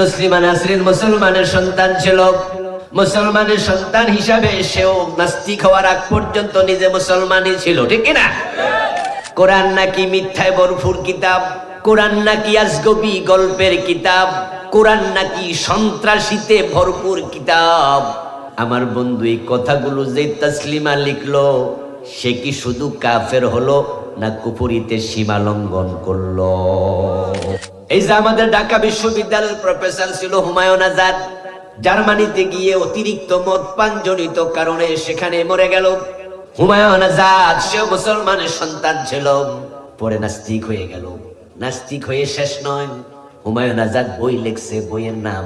তসলিমা নাসরিন মুসলমানের সন্তান ছিল। মুসলমানের সন্তান হিসাবে সেও নাস্তিক হওয়ার আগ পর্যন্ত নিজে মুসলমানই ছিল, ঠিক না কোরআন নাকি মিথ্যায় ভরপুর কিতাব? কোরআন নাকি আজগবি গল্পের কিতাব? কোরআন নাকি সন্ত্রাসীতে ভরপুর কিতাব? আমার বন্ধু, এই কথাগুলো যে তসলিমা লিখলো, সে কি শুধু কাফের হলো না কুপুরিতে সীমা লঙ্ঘন করল? এই যে আমাদের ঢাকা বিশ্ববিদ্যালয়ের প্রফেসর ছিল হুমায়ুন আজাদ, জার্মানিতে গিয়ে অতিরিক্ত মদ পান জনিত কারণে সেখানে মরে গেল। হুমায়ুন আজাদ, সেও মুসলমানের সন্তান ছিল। পরে নাস্তিক হয়ে গেল। নাস্তিক হয়ে শেষ নয়। হুমায়ুন আজাদ বই লিখছে, বইয়ের নাম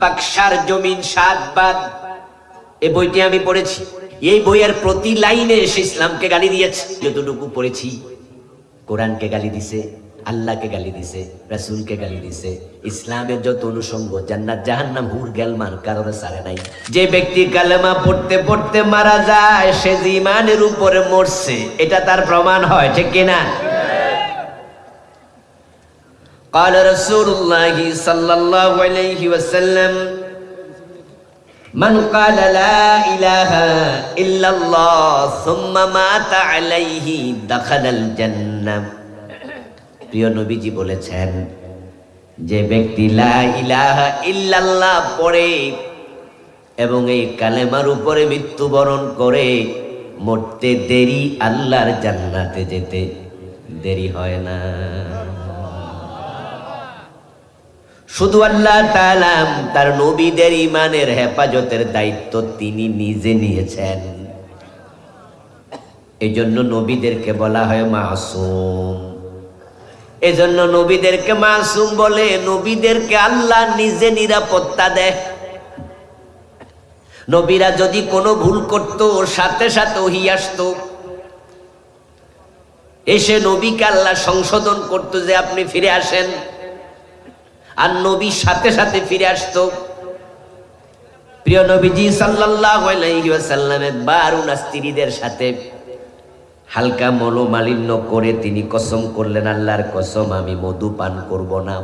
পাকসার জমিন সাত বাদ। এই বইটি আমি পড়েছি। এই বইয়ের প্রতি লাইনে সে ইসলামকে গালি দিয়েছে। যতটুকু পড়েছি, কোরআনকে গালি দিছে। আল্লাহকে গালি দিছে রাসূলকে গালি দিছে ইসলামের যত অনুষঙ্গ জান্নাত জাহান্নাম হুর গেলমান কারণে সারে নাই যে ব্যক্তি কালেমা পড়তে পড়তে মারা যায় সে যে ইমানের উপরে মরছে এটা তার প্রমাণ হয় ঠিক কিনা قال رسول الله صلى الله عليه وسلم من قال لا إله إلا الله ثم مات عليه دخل الجنة প্রিয় নবীজি বলেছেন যে ব্যক্তি ইল্লাল্লাহ পড়ে এবং এই কালেমার উপরে মৃত্যুবরণ করে মরতে দেরি আল্লাহর জান্নাতে যেতে দেরি হয় না। শুধু আল্লাহ তালাম তার নবীদের ইমানের হেফাজতের দায়িত্ব তিনি নিজে নিয়েছেন। এই জন্য নবীদেরকে বলা হয় মাসুম। এজন্য নবীদেরকে মাসুম বলে নবীদেরকে আল্লাহ নিজে নিরাপত্তা দেয়। নবীরা যদি কোনো ভুল করত, সাথে সাথে ওহি আসতো। এসে নবীকে আল্লাহ সংশোধন করতো যে আপনি ফিরে আসেন। আর নবী সাথে সাথে ফিরে আসতো। প্রিয় নবীজি ওয়াসাল্লাম একবার স্ত্রীদের সাথে হালকা মনোমালিন্য করে তিনি কসম করলেন, আল্লাহর কসম, আমি মধু পান করব না।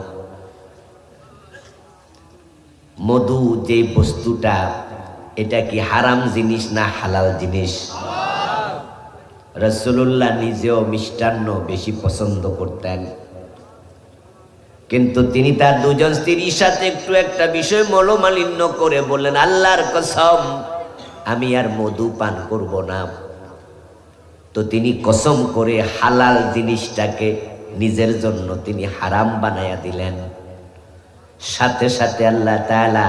মধু যে বস্তুটা, এটা কি হারাম জিনিস না হালাল জিনিস? রসুল্লাহ নিজেও মিষ্টান্ন বেশি পছন্দ করতেন। কিন্তু তিনি তার দুজন স্ত্রীর সাথে একটু একটা বিষয় মনোমালিন্য করে বললেন, আল্লাহর কসম, আমি আর মধু পান করব না। তো তিনি কসম করে হালাল জিনিসটাকে নিজের জন্য তিনি হারাম বানায়া দিলেন। সাথে সাথে আল্লাহ তাআলা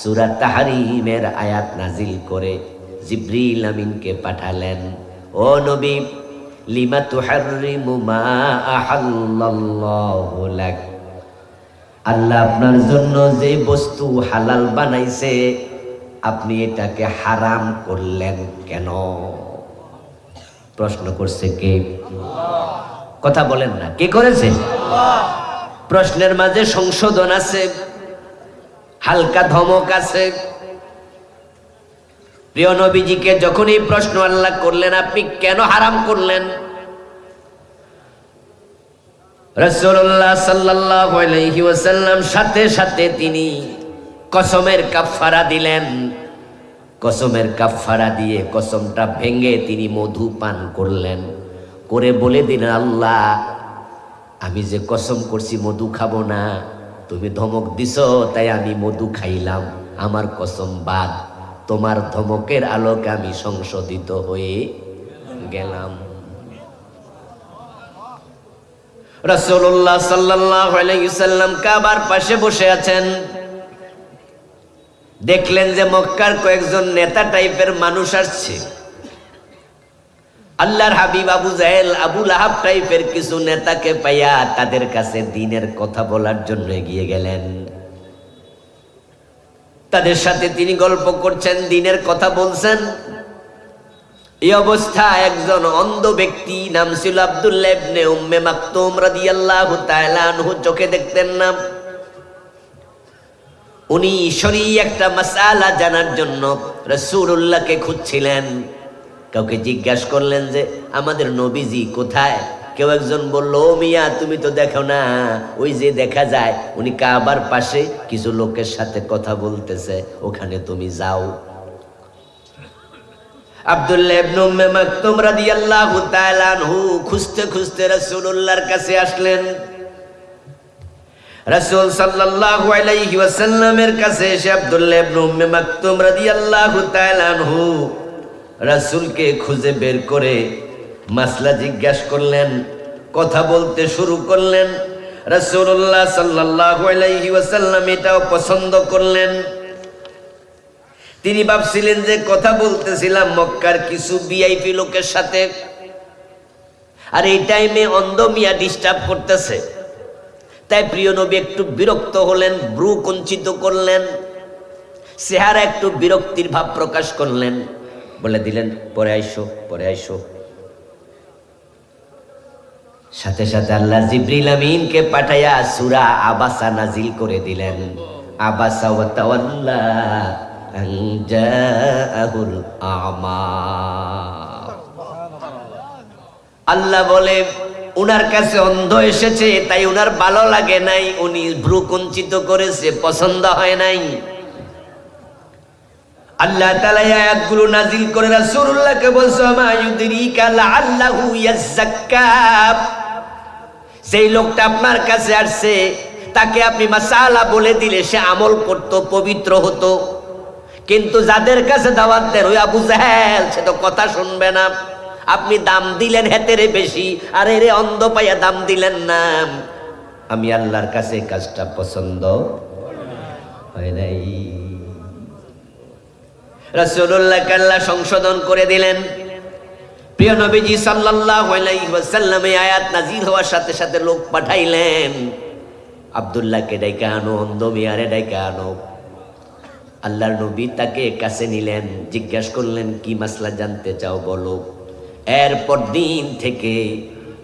সূরা তাহারিমের আয়াত নাজিল করে জিব্রিল আমিনকে পাঠালেন, ও নবী, লিমা লাক? আল্লাহ আপনার জন্য যে বস্তু হালাল বানাইছে, আপনি এটাকে হারাম করলেন কেন? প্রশ্ন করছে কে? কথা বলেন না, কে করেছে? প্রশ্নের মাঝে সংশোধন আছে, হালকা ধমক আছে। প্রিয় নবীজিকে যখন এই প্রশ্ন আল্লাহ করলেন, আপনি কেন হারাম করলেন? রসুল্লাহ ওয়াসাল্লাম সাথে সাথে তিনি কসমের কাফফারা দিলেন। কসমের কাফফারা দিয়ে কসমটা ভেঙে তিনি মধু পান করলেন। করে বলে দিন আল্লাহ, আমি যে কসম করছি মধু খাব না। তুমি ধমক দিছ, তাই আমি মধু খাইলাম। আমার কসম বাদ। তোমার ধমকের আলোকে আমি সংশোধিত হয়ে গেলাম। রসুল্লাহ সাল্লাহ আলাইসাল্লাম কাবার পাশে বসে আছেন। দেখলেন যে মক্কার কয়েকজন নেতা টাইপের মানুষ আসছে। আল্লাহর হাবিব আবু জাহেল আবুল আহাব টাইপের কিছু নেতাকে পাইয়া তাদের কাছে দিনের কথা বলার জন্য এগিয়ে গেলেন। তাদের সাথে তিনি গল্প করছেন, দিনের কথা বলছেন। এই অবস্থা একজন অন্ধ ব্যক্তি, নাম ছিল আব্দুল্লাহ ইবনে উম্মে মাকতুম রাদিয়াল্লাহু তাআলা চোখে দেখতেন না। উনি ঈশ্বরী একটা মাসালা জানার জন্য রসুল্লাহকে খুঁজছিলেন। কাউকে জিজ্ঞাসা করলেন যে, আমাদের নবীজি কোথায়? কেউ একজন বলল, ও মিয়া, তুমি তো দেখো না। ওই যে দেখা যায়, উনি কাবার পাশে কিছু লোকের সাথে কথা বলতেছে। ওখানে তুমি যাও। আব্দুল্লাহ খুঁজতে খুঁজতে রাসূলুল্লাহর কাছে আসলেন। রাসূল সাল্লাল্লাহু আলাইহি ওয়াসাল্লামের কাছে এসে আব্দুল্লাহ ইবনে উম্মে মাকতুম রাদিয়াল্লাহু তাআলা আনহু রাসূলকে খুঁজে বের করে মাসলা জিজ্ঞাসা করলেন, কথা বলতে শুরু করলেন। রাসূলুল্লাহ সাল্লাল্লাহু আলাইহি ওয়াসাল্লাম এটাও পছন্দ করলেন। তিনি ভাবছিলেন যে কথা বলতেছিলাম মক্কার কিছু ভিআইপি লোকের সাথে। আর এই টাইমে অন্ধ মিয়া ডিস্টার্ব করতেছে। তাই প্রিয় নবী একটু বিরক্ত হলেন ব্রু কঞ্চিত করলেন, চেহারা একটু বিরক্তির ভাব প্রকাশ করলেন। বলে দিলেন, পরে আইসো পরে আইসো। সাথে সাথে আল্লাহ জিব্রিল আমিনকে পাঠাইয়া সুরা আবাসা নাজিল করে দিলেন। আবাসা ওয়া তাওয়াল্লা আন জাআহুল আমা। আল্লাহ বলে উনার কাছে অন্ধ এসেছে, তাই উনার ভালো লাগে নাই। উনি ভ্রু কুঞ্চিত করেছে, পছন্দ হয় নাই। আল্লাহ তাআলা আয়াতগুলো নাজিল করে রাসূলুল্লাহকে বলছে, মা ইউদরিকা লাআল্লাহু ইয়াযাক্কা সেই লোকটা আপনার কাছে আসছে, তাকে আপনি মাসালা বলে দিলে, সে আমল করত, পবিত্র হতো। কিন্তু যাদের কাছে দাওয়াত দেন, ওই আবু জাহেল, সে তো কথা শুনবে না। আপনি দাম দিলেন হেতেরে বেশি, আর এরে অন্ধ পাইয়া দাম দিলেন না। আমি আল্লাহর কাছে কাজটা পছন্দ হয় নাই। রাসূলুল্লাহ কাল্লা সংশোধন করে দিলেন। প্রিয় নবীজি সাল্লাল্লাহু আলাইহি ওয়াসাল্লাম আয়াত নাজির হওয়ার সাথে সাথে লোক পাঠাইলেন। আব্দুল্লাহকে ডাইকা আনো, অন্ধ মিয়ারে ডাইকা আনো। আল্লাহর নবী তাকে কাছে নিলেন, জিজ্ঞাসা করলেন, কি মাসলা জানতে চাও বলো? এরপর দিন থেকে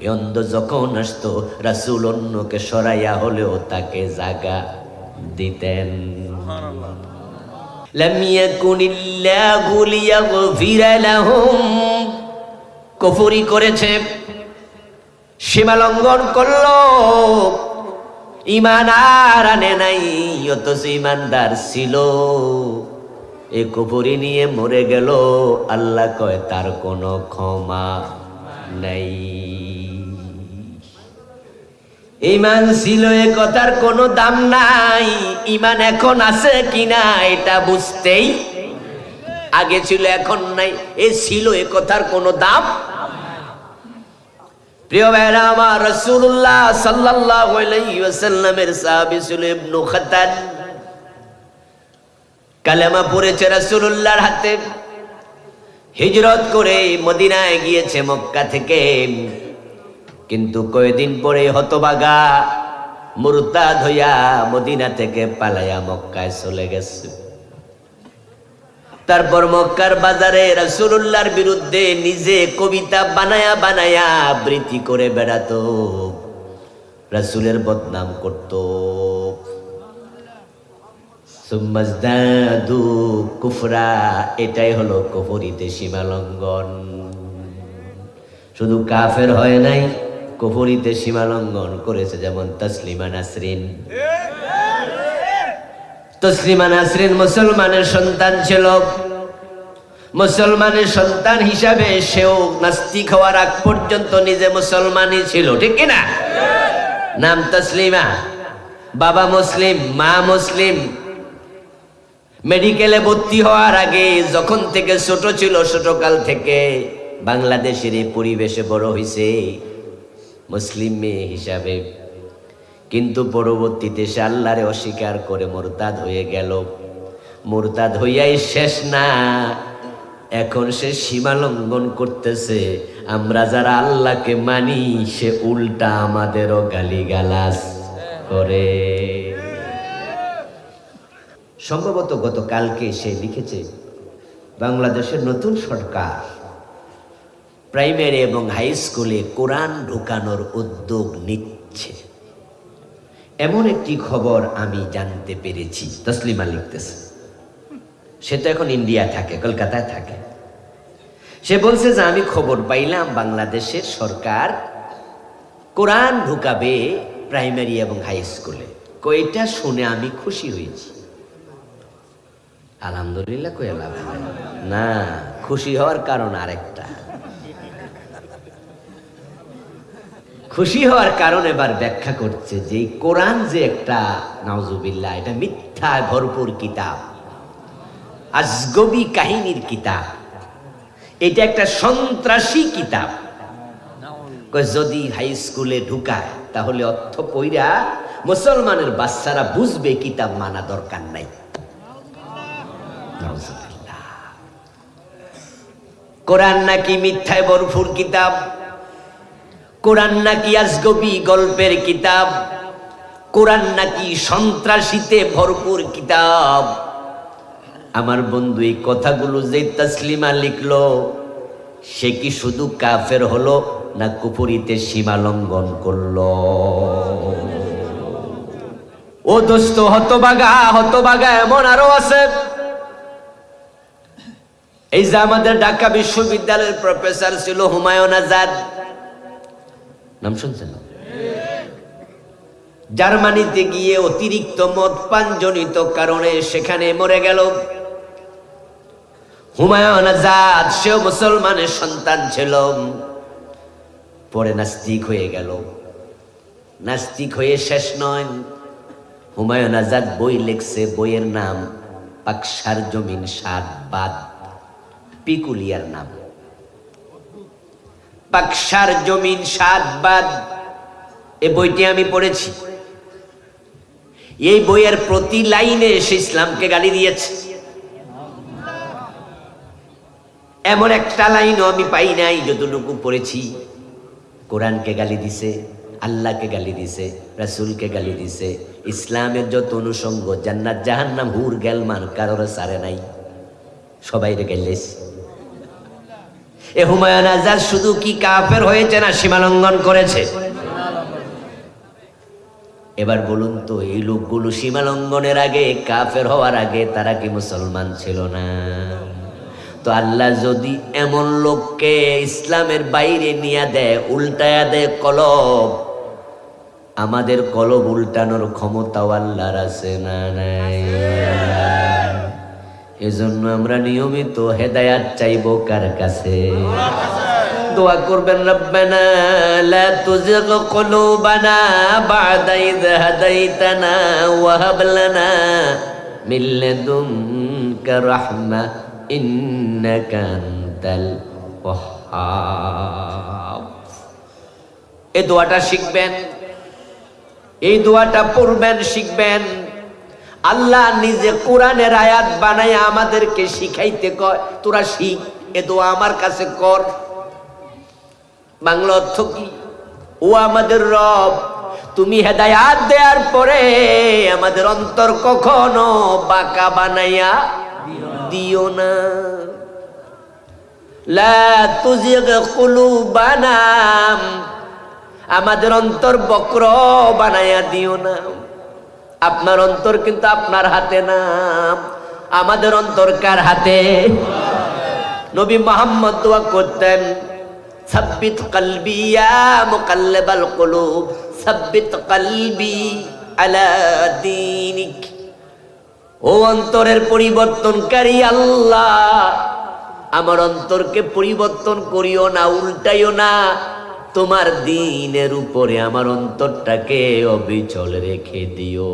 এই অন্ধ যখন আসতো রাসূল অন্যকে সরাইয়া হলেও তাকে জাগা দিতেন لم يكن الله ليغفر لهم কফরি করেছে সীমা লঙ্ঘন করলো ইমান আর আনে নাই অথচ ইমানদার ছিল এ কফরি নিয়ে মরে গেল। আল্লাহ কয়, তার কোনো ক্ষমা নাই। ইমান ছিল এ কথার কোনো দাম নাই। ইমান এখন আছে কিনা এটা বুঝতেই আগে ছিল, এখন নাই। এ ছিল এ কথার কোনো দাম প্রিয় ভাইরা আমার রাসূলুল্লাহ সাল্লাল্লাহু আলাইহি ওয়াসাল্লামের সাহাবী ছিল ইবনু খাতান। কালেমা পড়েছে রাসূলুল্লাহর হাতে। হিজরত করে মদিনায় গিয়েছে মক্কা থেকে। কিন্তু কয়েকদিন পরে হতবাগা মুরতাদ হইয়া মদিনা থেকে পালাইয়া মক্কায় চলে গেছে। তারপর মক্কার বাজারে রাসূলুল্লাহর বিরুদ্ধে নিজে কবিতা বানায়া বানায়া আবৃত্তি করে বেড়াতো। রাসূলের বদনাম করত। কুফরা, এটাই হলো কুফরিতে সীমালঙ্ঘন শুধু কাফের হয় নাই, কুফরিতে সীমালঙ্ঘন করেছে যেমন তসলিমা নাসরিন। তসলিমা নাসরিন মুসলমানের সন্তান ছিল। মুসলমানের সন্তান হিসাবে সেও নাস্তিক হওয়ার আগ পর্যন্ত নিজে মুসলমানই ছিল, ঠিক কিনা নাম তসলিমা। বাবা মুসলিম, মা মুসলিম মেডিকেলে ভর্তি হওয়ার আগে যখন থেকে ছোট ছিল, ছোটকাল থেকে বাংলাদেশের এই পরিবেশে বড় হয়েছে মুসলিম মেয়ে হিসাবে। কিন্তু পরবর্তীতে সে আল্লাহরে অস্বীকার করে মোরতাদ হয়ে গেল। মোরতাদ হইয়াই শেষ না, এখন সে সীমা লঙ্ঘন করতেছে। আমরা যারা আল্লাহকে মানি, সে উল্টা আমাদেরও গালিগালাজ করে। সম্ভবত গতকালকে সে লিখেছে, বাংলাদেশের নতুন সরকার প্রাইমারি এবং হাই স্কুলে কোরআন ঢুকানোর উদ্যোগ নিচ্ছে। এমন একটি খবর আমি জানতে পেরেছি, তসলিমা লিখতেছে। সে তো এখন ইন্ডিয়া থাকে, কলকাতায় থাকে। সে বলছে যে, আমি খবর পাইলাম বাংলাদেশের সরকার কোরআন ঢুকাবে প্রাইমারি এবং হাই স্কুলে। কইটা শুনে আমি খুশি হয়েছি। আলহামদুলিল্লাহ কই লাভ না, খুশি হওয়ার কারণ আরেকটা। খুশি হওয়ার কারণ এবার ব্যাখ্যা করছে যে কোরআন যে একটা, নাউজুবিল্লাহ, এটা মিথ্যায় ভরপুর কিতাব। আজগবি কাহিনীর কিতাব। এটা একটা সন্ত্রাসী কিতাব। কয়, যদি হাই স্কুলে ঢুকায়, তাহলে অর্থ পইরা মুসলমানের বাচ্চারা বুঝবে কিতাব মানা দরকার নাই। কোরআন নাকি মিথ্যায় ভরপুর কিতাব? কোরআন নাকি আজগবি গল্পের কিতাব? কোরআন নাকি সন্ত্রাসীতে ভরপুর কিতাব? আমার বন্ধু, এই কথাগুলো যে তসলিমা লিখলো, সে কি শুধু কাফের হলো না কুপুরিতে সীমা লঙ্ঘন করল? ও দোস্ত, হতবাগা হতবাগা এমন আরও আছে এই যে আমাদের ঢাকা বিশ্ববিদ্যালয়ের প্রফেসর ছিল হুমায়ুন আজাদ। নাম শুনছেন জার্মানিতে গিয়ে অতিরিক্ত মদ পানজনিত কারণে সেখানে মরে গেল। হুমায়ুন আজাদ, সেও মুসলমানের সন্তান ছিল। পরে নাস্তিক হয়ে গেল। নাস্তিক হয়ে শেষ নয়। হুমায়ুন আজাদ বই লিখছে, বইয়ের নাম পাকসার জমিন সাত বাদ। পিকুলিয়ার নাম। পাকসার জমিন সাত বাদ এই বইটি আমি পড়েছি। এই বইয়ের প্রতি লাইনে সে ইসলামকে গালি দিয়েছে। এমন একটা লাইনও আমি পাই নাই, যতটুকু পড়েছি। কোরআনকে গালি দিছে, আল্লাহকে গালি দিছে, রাসূলকে গালি দিছে, ইসলামের যত অনুষঙ্গ, জান্নাত, জাহান্নাম, হুর গেল গেলমান কারোর সারে নাই। সবাই রে গেলেস এ হুমায়ুন আজাদ শুধু কি কাফের হয়েছে না সীমালঙ্ঘন করেছে? এবার বলুন তো, এই লোকগুলো সীমালঙ্ঘনের আগে, কাফের হওয়ার আগে তারা কি মুসলমান ছিল না? তো আল্লাহ যদি এমন লোককে ইসলামের বাইরে নিয়ে দেয়, উল্টায়া দেয় কলব, আমাদের কলব উল্টানোর ক্ষমতাও আল্লাহর আছে না নাই? এজন্য আমরা নিয়মিত হেদায়াত চাইব কার কাছে? দোয়া করবেন, রব্বানা লা তুজিগ কুলুবানা বা'দা ইয হাদাইতানা ওয়া হাব লানা মিন লাদুনকা রাহমা ইন্নাকা আনতাল ওয়াহ্হাব। এই দোয়াটা শিখবেন, এই দোয়াটা পড়বেন, শিখবেন। আল্লাহ নিজে কোরআনের আয়াত বানায় আমাদেরকে শিখাইতে কয়, তোরা শিখ, এ দোয়া আমার কাছে কর। বাংলা অর্থ কি? ও আমাদের রব, তুমি হেদায়াত দেওয়ার পরে আমাদের অন্তর কখনো বাঁকা বানাইয়া দিও না। আমাদের অন্তর বক্র বানাইয়া দিও না। আপনার অন্তর কিন্তু আপনার হাতে না। আমাদের অন্তর কার হাতে? নবী মোহাম্মদ দোয়া করতেন, সাব্বিত কলবি ইয়া মুকাল্লিবাল কুলুব, সাব্বিত কলবি আলা দীনিক। ও অন্তরের পরিবর্তনকারী আল্লাহ, আমার অন্তরকে পরিবর্তন করিও না, উল্টাইও না। তোমার দিনের উপরে আমার অন্তরটাকে অবিচল রেখে দিও।